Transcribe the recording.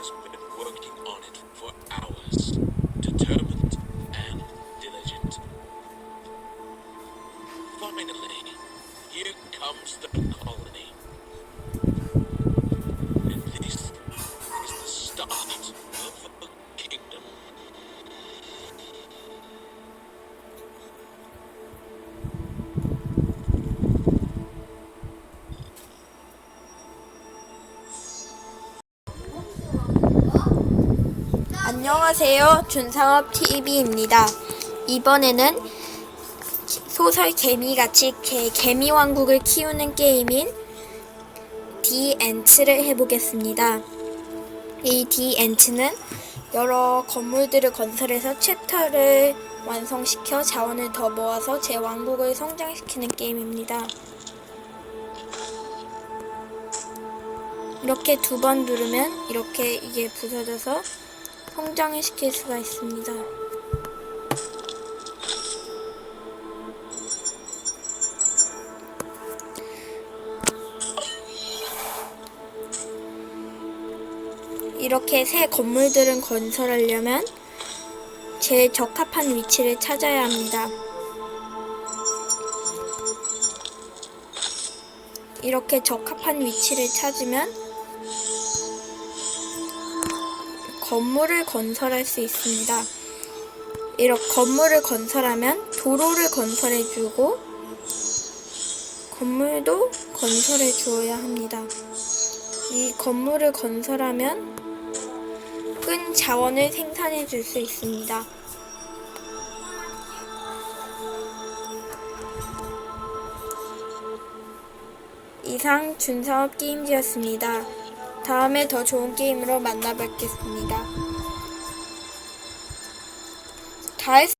has been working on it for hours, determined and diligent. Finally, here comes the colony. 안녕하세요. 준상업 TV입니다. 이번에는 소설 개미같이 개, 개미 왕국을 키우는 게임인 디 엔츠를 해보겠습니다. 이 디 엔츠는 여러 건물들을 건설해서 챕터를 완성시켜 자원을 더 모아서 제 왕국을 성장시키는 게임입니다. 이렇게 두 번 누르면 이렇게 이게 부서져서 성장을 시킬 수가 있습니다. 이렇게 새 건물들은 건설하려면 제일 적합한 위치를 찾아야 합니다. 이렇게 적합한 위치를 찾으면 건물을 건설할 수 있습니다. 이렇게 건물을 건설하면 도로를 건설해주고 건물도 건설해 주어야 합니다. 이 건물을 건설하면 끈 자원을 생산해 줄 수 있습니다. 이상 준사업 게임즈였습니다. 다음에 더 좋은 게임으로 만나 뵙겠습니다. 다 했...